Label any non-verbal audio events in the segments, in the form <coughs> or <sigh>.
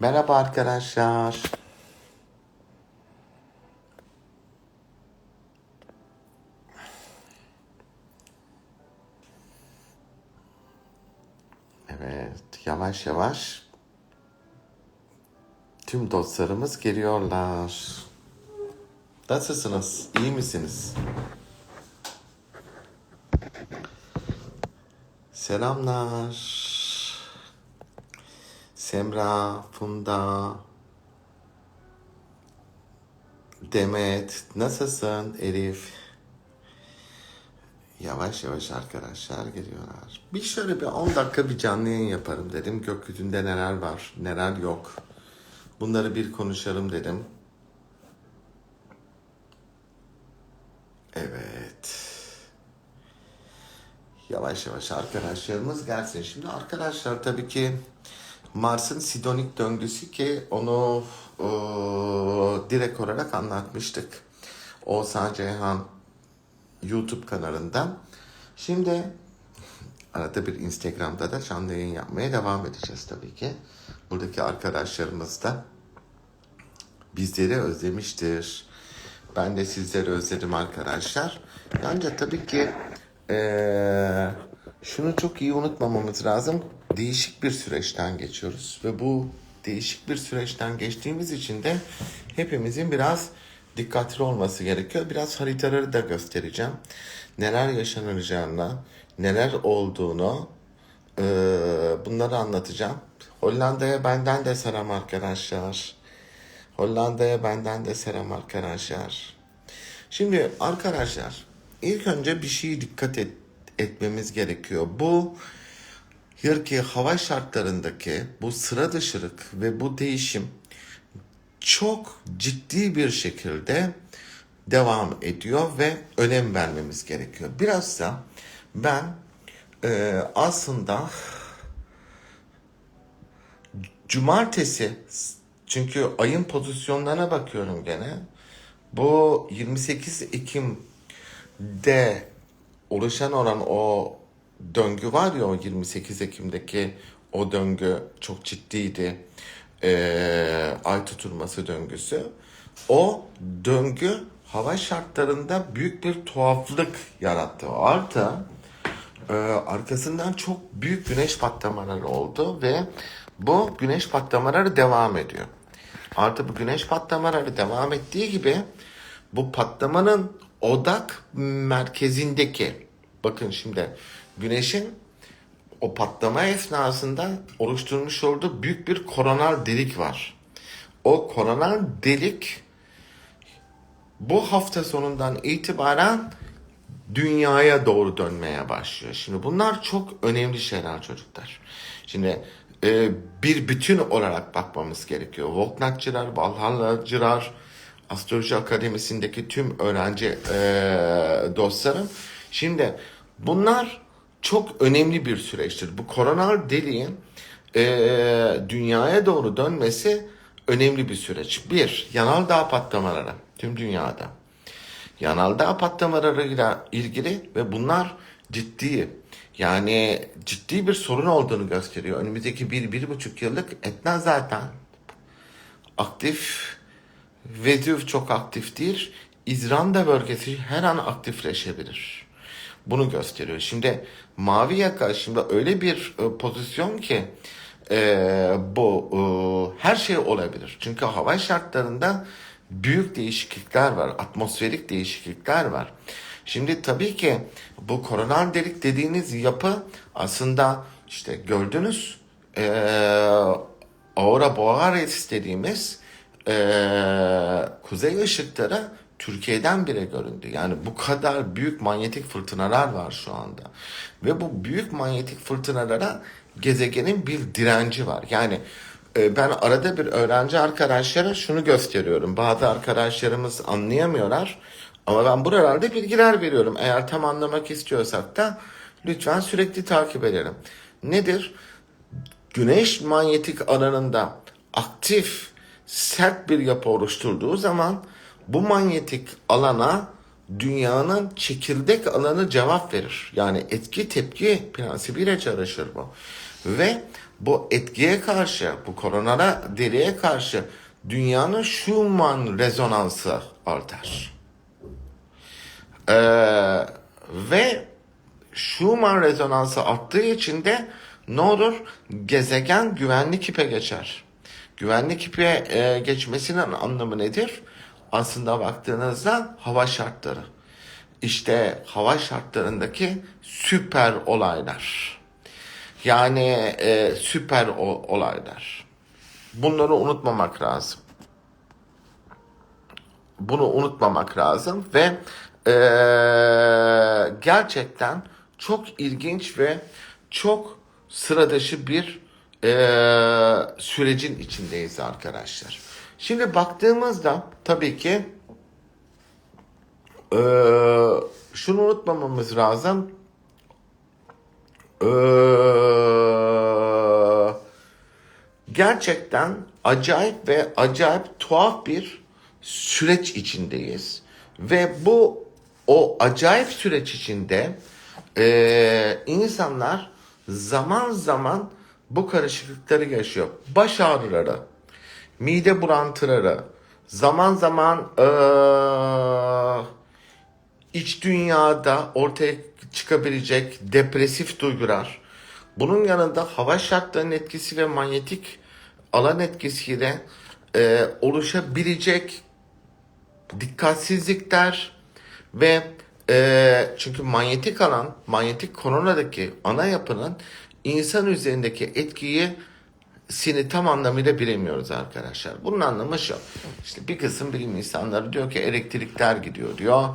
Merhaba arkadaşlar. Evet, yavaş yavaş tüm dostlarımız geliyorlar. Nasılsınız? İyi misiniz? Selamlar. Semra, Funda, Demet, nasılsın Elif? Yavaş yavaş arkadaşlar geliyorlar. Bir şöyle bir 10 dakika bir canlı yayın yaparım dedim. Gökyüzünde neler var, neler yok. Bunları bir konuşalım dedim. Evet. Yavaş yavaş arkadaşlarımız gelsin. Şimdi arkadaşlar tabii ki Mars'ın sidonik döngüsü ki onu eee, direkt olarak anlatmıştık. Oğuzhan Ceyhan YouTube kanalında. Şimdi arada bir Instagram'da da canlı yayın yapmaya devam edeceğiz tabii ki. Buradaki arkadaşlarımız da bizleri özlemiştir. Ben de sizleri özledim arkadaşlar. Ancak tabii ki eee, şunu çok iyi unutmamamız lazım. Değişik bir süreçten geçiyoruz ve bu değişik bir süreçten geçtiğimiz için de hepimizin biraz dikkatli olması gerekiyor. Biraz haritaları da göstereceğim. Neler yaşanacağını, neler olduğunu eee, bunları anlatacağım. Hollanda'ya benden de selam arkadaşlar. Hollanda'ya benden de selam arkadaşlar. Şimdi arkadaşlar ilk önce bir şeye dikkat et- etmemiz gerekiyor. Bu Yırki hava şartlarındaki bu sıra dışılık ve bu değişim çok ciddi bir şekilde devam ediyor ve önem vermemiz gerekiyor. Biraz da ben e, aslında cumartesi çünkü ayın pozisyonlarına bakıyorum gene. Bu 28 Ekim'de oluşan olan o döngü var ya o 28 Ekim'deki o döngü çok ciddiydi. Ee, ay tutulması döngüsü. O döngü hava şartlarında büyük bir tuhaflık yarattı. Artı ee, arkasından çok büyük güneş patlamaları oldu ve bu güneş patlamaları devam ediyor. Artı bu güneş patlamaları devam ettiği gibi bu patlamanın odak merkezindeki bakın şimdi güneşin o patlama esnasında oluşturmuş olduğu büyük bir koronal delik var. O koronal delik bu hafta sonundan itibaren dünyaya doğru dönmeye başlıyor. Şimdi bunlar çok önemli şeyler çocuklar. Şimdi e, bir bütün olarak bakmamız gerekiyor. Volknatçılar, Valhallacılar, Astroloji Akademisi'ndeki tüm öğrenci e, dostlarım. Şimdi bunlar çok önemli bir süreçtir. Bu koronal deliğin e, dünyaya doğru dönmesi önemli bir süreç. Bir, yanal dağ patlamaları tüm dünyada yanalda patlamalarıyla ilgili ve bunlar ciddi yani ciddi bir sorun olduğunu gösteriyor. Önümüzdeki bir, bir buçuk yıllık Etna zaten aktif. Vezüv çok aktif değil. İzranda bölgesi her an aktifleşebilir. Bunu gösteriyor. Şimdi mavi yaka şimdi öyle bir e, pozisyon ki e, bu e, her şey olabilir. Çünkü hava şartlarında büyük değişiklikler var. Atmosferik değişiklikler var. Şimdi tabii ki bu koronal delik dediğiniz yapı aslında işte gördünüz e, Aurora Borealis dediğimiz e, kuzey ışıkları Türkiye'den bile göründü. Yani bu kadar büyük manyetik fırtınalar var şu anda. Ve bu büyük manyetik fırtınalara gezegenin bir direnci var. Yani e, ben arada bir öğrenci arkadaşlara şunu gösteriyorum. Bazı arkadaşlarımız anlayamıyorlar. Ama ben buralarda bilgiler veriyorum. Eğer tam anlamak istiyorsak da lütfen sürekli takip edelim. Nedir? Güneş manyetik alanında aktif sert bir yapı oluşturduğu zaman bu manyetik alana dünyanın çekirdek alanı cevap verir. Yani etki tepki prensibiyle çalışır bu. Ve bu etkiye karşı, bu koronara deriye karşı dünyanın Schumann rezonansı artar. Ee, ve Schumann rezonansı arttığı için de ne olur? Gezegen güvenlik ipe geçer. Güvenlik ipe e, geçmesinin anlamı nedir? Aslında baktığınızda hava şartları. İşte hava şartlarındaki süper olaylar. Yani e, süper o- olaylar. Bunları unutmamak lazım bunu unutmamak lazım ve eee, gerçekten çok ilginç ve çok sıra dışı bir eee, sürecin içindeyiz arkadaşlar. Şimdi baktığımızda tabii ki eee, şunu unutmamamız lazım. Eee gerçekten acayip ve acayip tuhaf bir süreç içindeyiz. Ve bu o acayip süreç içinde eee, insanlar zaman zaman bu karışıklıkları yaşıyor. Baş ağrıları, mide bulantıları, zaman zaman eee iç dünyada ortaya çıkabilecek depresif duygular, bunun yanında hava şartlarının etkisi ve manyetik alan etkisiyle e, oluşabilecek dikkatsizlikler ve e, çünkü manyetik alan, manyetik koronadaki ana yapının insan üzerindeki etkiyi sini tam anlamıyla bilemiyoruz arkadaşlar. Bunun anlamı şu. İşte bir kısım bilim insanları diyor ki elektrikler gidiyor diyor.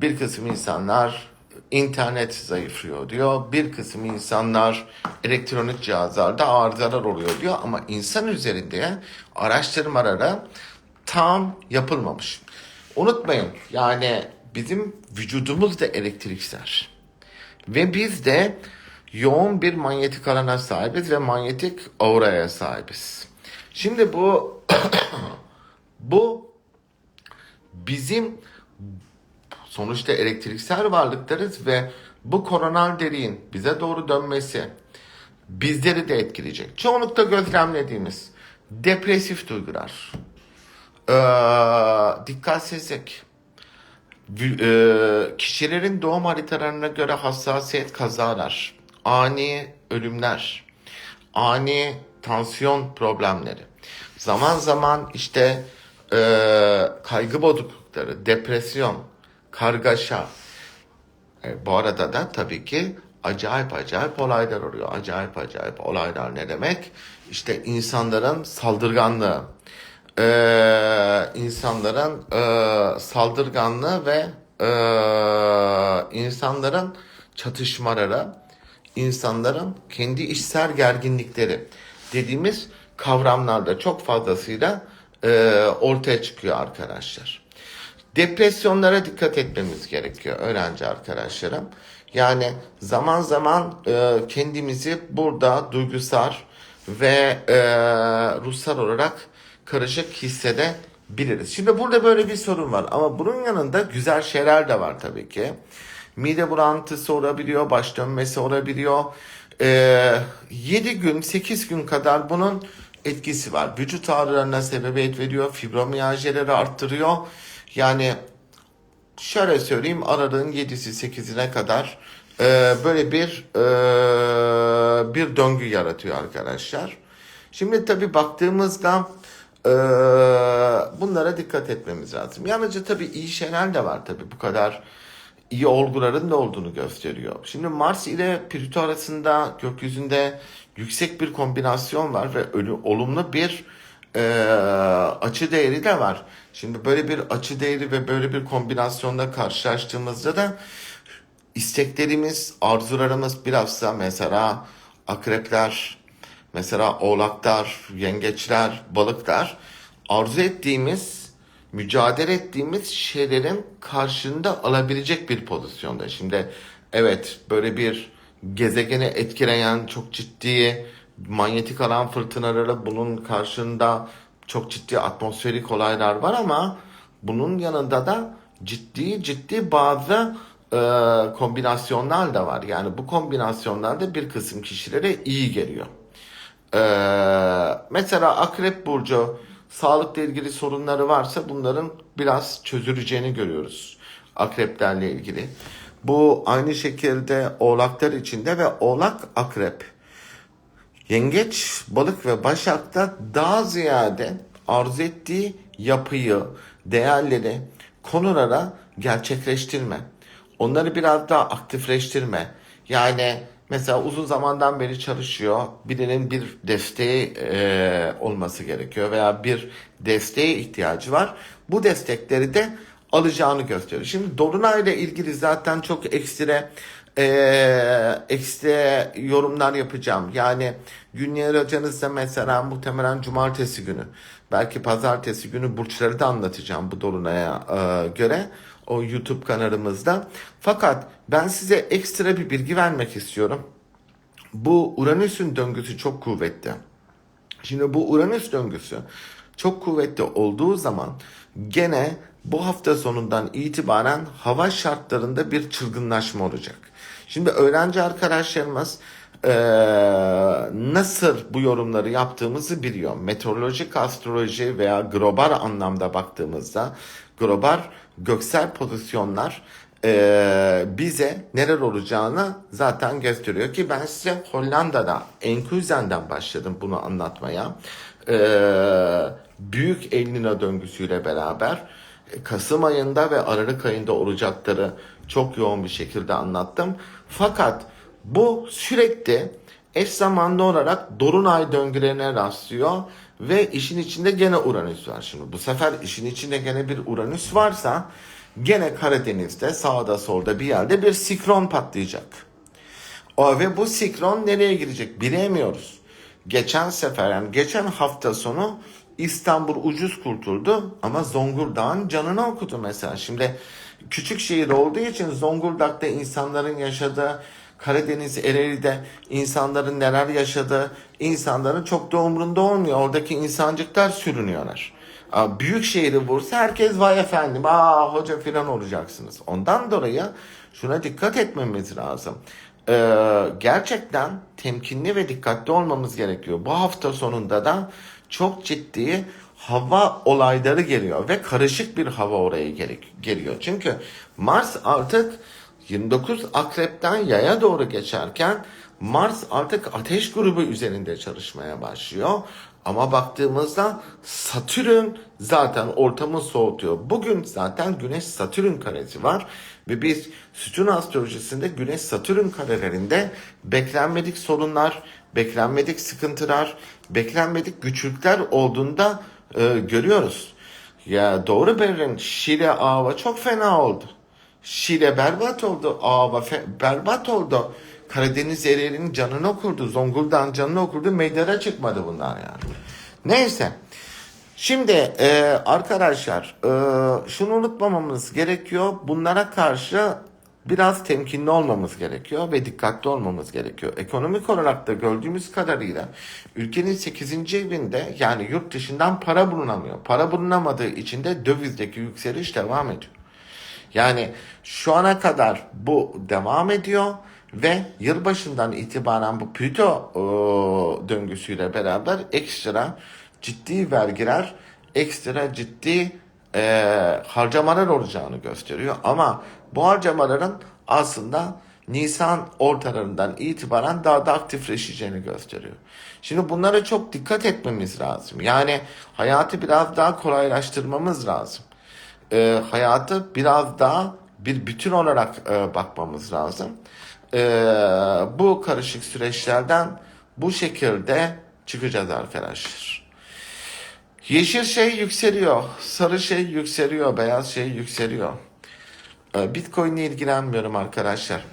Bir kısım insanlar internet zayıflıyor diyor. Bir kısım insanlar elektronik cihazlarda arızalar oluyor diyor. Ama insan üzerinde araştırmalara tam yapılmamış. Unutmayın yani bizim vücudumuz da elektriksel. Ve biz de yoğun bir manyetik alana sahibiz ve manyetik auraya sahibiz. Şimdi bu <coughs> bu bizim sonuçta elektriksel varlıklarız ve bu koronal deliğin bize doğru dönmesi bizleri de etkileyecek. Çoğunlukta gözlemlediğimiz depresif duygular, eee, dikkatsizlik, e, kişilerin doğum haritalarına göre hassasiyet kazalar, ani ölümler, ani tansiyon problemleri, zaman zaman işte e, kaygı bozuklukları, depresyon, kargaşa. E, bu arada da tabii ki acayip acayip olaylar oluyor. Acayip acayip olaylar ne demek? İşte insanların saldırganlığı, e, insanların e, saldırganlığı ve e, insanların çatışmaları, insanların kendi içsel gerginlikleri dediğimiz kavramlarda çok fazlasıyla e, ortaya çıkıyor arkadaşlar. Depresyonlara dikkat etmemiz gerekiyor öğrenci arkadaşlarım. Yani zaman zaman e, kendimizi burada duygusal ve e, ruhsal olarak karışık hissedebiliriz. Şimdi burada böyle bir sorun var ama bunun yanında güzel şeyler de var tabii ki. Mide bulantısı olabiliyor, baş dönmesi olabiliyor. E, 7 gün, 8 gün kadar bunun etkisi var. Vücut ağrılarına sebebiyet veriyor, fibromiyaljileri arttırıyor. Yani şöyle söyleyeyim aralığın 7'si 8'ine kadar e, böyle bir e, bir döngü yaratıyor arkadaşlar. Şimdi tabi baktığımızda e, bunlara dikkat etmemiz lazım. Yalnızca tabi iyi şeyler de var tabi bu kadar iyi olguların da olduğunu gösteriyor. Şimdi Mars ile Plüto arasında gökyüzünde yüksek bir kombinasyon var ve ölü, olumlu bir e, açı değeri de var. Şimdi böyle bir açı değeri ve böyle bir kombinasyonla karşılaştığımızda da isteklerimiz, arzularımız bilhassa mesela akrepler, mesela oğlaklar, yengeçler, balıklar arzu ettiğimiz, mücadele ettiğimiz şeylerin karşında alabilecek bir pozisyonda. Şimdi evet böyle bir gezegeni etkileyen çok ciddi manyetik alan fırtınaları bunun karşında çok ciddi atmosferik olaylar var ama bunun yanında da ciddi ciddi bazı e, kombinasyonlar da var. Yani bu kombinasyonlar da bir kısım kişilere iyi geliyor. Ee, mesela Akrep Burcu sağlıkla ilgili sorunları varsa bunların biraz çözüleceğini görüyoruz. Akreplerle ilgili. Bu aynı şekilde oğlaklar içinde ve oğlak akrep Yengeç, balık ve başakta daha ziyade arzu ettiği yapıyı, değerleri, konulara gerçekleştirme. Onları biraz daha aktifleştirme. Yani mesela uzun zamandan beri çalışıyor. Birinin bir desteği e, olması gerekiyor veya bir desteğe ihtiyacı var. Bu destekleri de alacağını gösteriyor. Şimdi Dolunay ile ilgili zaten çok ekstra eee ekstra yorumlar yapacağım. Yani günler hocanızda mesela muhtemelen cumartesi günü belki pazartesi günü burçları da anlatacağım bu Dolunay'a eee, göre o YouTube kanalımızda. Fakat ben size ekstra bir bilgi vermek istiyorum. Bu Uranüs'ün döngüsü çok kuvvetli. Şimdi bu Uranüs döngüsü çok kuvvetli olduğu zaman gene bu hafta sonundan itibaren hava şartlarında bir çılgınlaşma olacak. Şimdi öğrenci arkadaşlarımız eee, nasıl bu yorumları yaptığımızı biliyor. Meteorolojik astroloji veya global anlamda baktığımızda global göksel pozisyonlar eee, bize neler olacağını zaten gösteriyor ki ben size Hollanda'da Enkhuizen'den başladım bunu anlatmaya. Eee, büyük El Niño döngüsüyle beraber Kasım ayında ve Aralık ayında olacakları çok yoğun bir şekilde anlattım. Fakat bu sürekli eş zamanlı olarak Dolunay döngülerine rastlıyor ve işin içinde gene Uranüs var. Şimdi bu sefer işin içinde gene bir Uranüs varsa gene Karadeniz'de sağda solda bir yerde bir sikron patlayacak. O ve bu sikron nereye girecek bilemiyoruz. Geçen sefer yani geçen hafta sonu İstanbul ucuz kurtuldu ama Zonguldak'ın canını okudu mesela. Şimdi küçük şehir olduğu için Zonguldak'ta insanların yaşadığı Karadeniz Ereğli'de insanların neler yaşadığı insanların çok da umrunda olmuyor. Oradaki insancıklar sürünüyorlar. Büyük şehri vursa herkes vay efendim aa hoca filan olacaksınız. Ondan dolayı şuna dikkat etmemiz lazım. Ee, gerçekten temkinli ve dikkatli olmamız gerekiyor. Bu hafta sonunda da çok ciddi hava olayları geliyor ve karışık bir hava oraya geliyor. Çünkü Mars artık 29 akrepten yaya doğru geçerken Mars artık ateş grubu üzerinde çalışmaya başlıyor. Ama baktığımızda Satürn zaten ortamı soğutuyor. Bugün zaten Güneş Satürn karesi var ve biz sütun astrolojisinde Güneş Satürn karelerinde beklenmedik sorunlar, beklenmedik sıkıntılar, beklenmedik güçlükler olduğunda e, görüyoruz. Ya doğru Berrin Şile Ava çok fena oldu. Şile berbat oldu. Fe- berbat oldu. Karadeniz Ereğli'nin canını okurdu. Zonguldak'ın canını okurdu. Meydana çıkmadı bunlar yani. Neyse. Şimdi e, arkadaşlar e, şunu unutmamamız gerekiyor. Bunlara karşı biraz temkinli olmamız gerekiyor ve dikkatli olmamız gerekiyor. Ekonomik olarak da gördüğümüz kadarıyla ülkenin 8. evinde yani yurt dışından para bulunamıyor. Para bulunamadığı için de dövizdeki yükseliş devam ediyor. Yani şu ana kadar bu devam ediyor ve yılbaşından itibaren bu Plüto e, döngüsüyle beraber ekstra ciddi vergiler, ekstra ciddi e, harcamalar olacağını gösteriyor. Ama bu harcamaların aslında Nisan ortalarından itibaren daha da aktifleşeceğini gösteriyor. Şimdi bunlara çok dikkat etmemiz lazım. Yani hayatı biraz daha kolaylaştırmamız lazım e, hayatı biraz daha bir bütün olarak e, bakmamız lazım. E, bu karışık süreçlerden bu şekilde çıkacağız arkadaşlar. Yeşil şey yükseliyor, sarı şey yükseliyor, beyaz şey yükseliyor. E, Bitcoin ile ilgilenmiyorum arkadaşlar.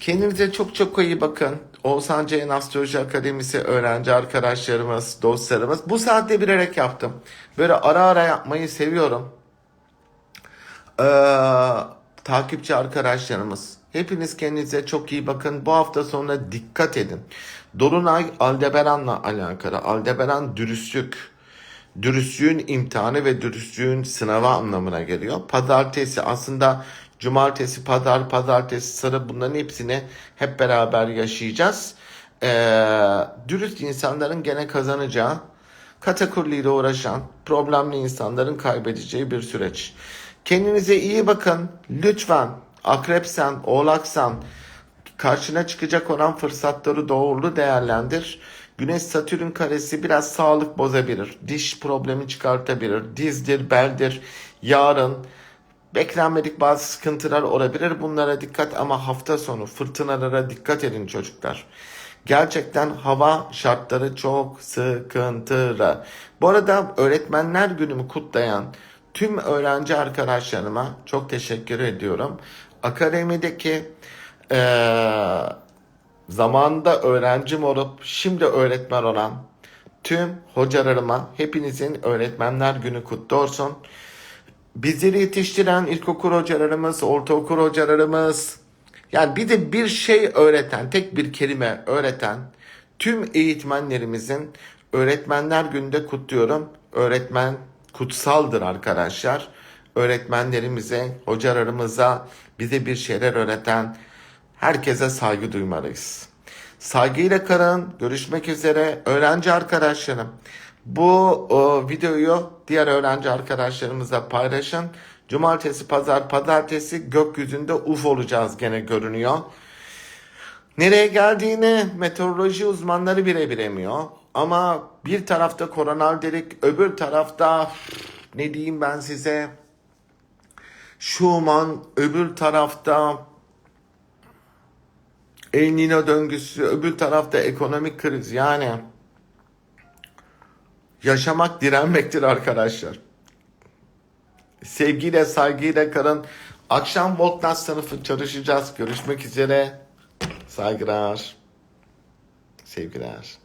Kendinize çok çok iyi bakın. Oğuzhan Ceyhan Astroloji Akademisi öğrenci arkadaşlarımız, dostlarımız. Bu saatte bilerek yaptım. Böyle ara ara yapmayı seviyorum. Ee, takipçi arkadaşlarımız hepiniz kendinize çok iyi bakın. Bu hafta sonuna dikkat edin. Dolunay Aldebaran'la alakalı. Aldebaran dürüstlük. Dürüstlüğün imtihanı ve dürüstlüğün sınavı anlamına geliyor. Pazartesi aslında cumartesi, pazar, pazartesi, salı bunların hepsini hep beraber yaşayacağız. Ee, dürüst insanların gene kazanacağı, katakulliyle uğraşan, problemli insanların kaybedeceği bir süreç. Kendinize iyi bakın. Lütfen akrepsen, oğlaksan, karşına çıkacak olan fırsatları doğru değerlendir. Güneş Satürn karesi biraz sağlık bozabilir. Diş problemi çıkartabilir. Dizdir, beldir. Yarın beklenmedik bazı sıkıntılar olabilir. Bunlara dikkat ama hafta sonu fırtınalara dikkat edin çocuklar. Gerçekten hava şartları çok sıkıntılı. Bu arada öğretmenler günümü kutlayan tüm öğrenci arkadaşlarıma çok teşekkür ediyorum. Akademideki eee zamanında öğrencim olup şimdi öğretmen olan tüm hocalarıma hepinizin öğretmenler günü kutlu olsun. Bizleri yetiştiren ilkokul hocalarımız, ortaokul hocalarımız, yani bir de bir şey öğreten, tek bir kelime öğreten tüm eğitmenlerimizin öğretmenler gününde kutluyorum. Öğretmen kutsaldır arkadaşlar. Öğretmenlerimize, hocalarımıza, bize bir şeyler öğreten herkese saygı duymalıyız. Saygıyla kalın. Görüşmek üzere. Öğrenci arkadaşlarım. Bu o, videoyu diğer öğrenci arkadaşlarımıza paylaşın. Cumartesi, pazar, pazartesi gökyüzünde uf olacağız gene görünüyor. Nereye geldiğini meteoroloji uzmanları bile bilemiyor. Ama bir tarafta koronal delik, öbür tarafta ne diyeyim ben size? Schumann, öbür tarafta El Nino döngüsü, öbür tarafta ekonomik kriz. Yani yaşamak direnmektir arkadaşlar. Sevgiyle, saygıyla kalın. Akşam Volknaz sınıfı çalışacağız. Görüşmek üzere. Saygılar. Sevgiler.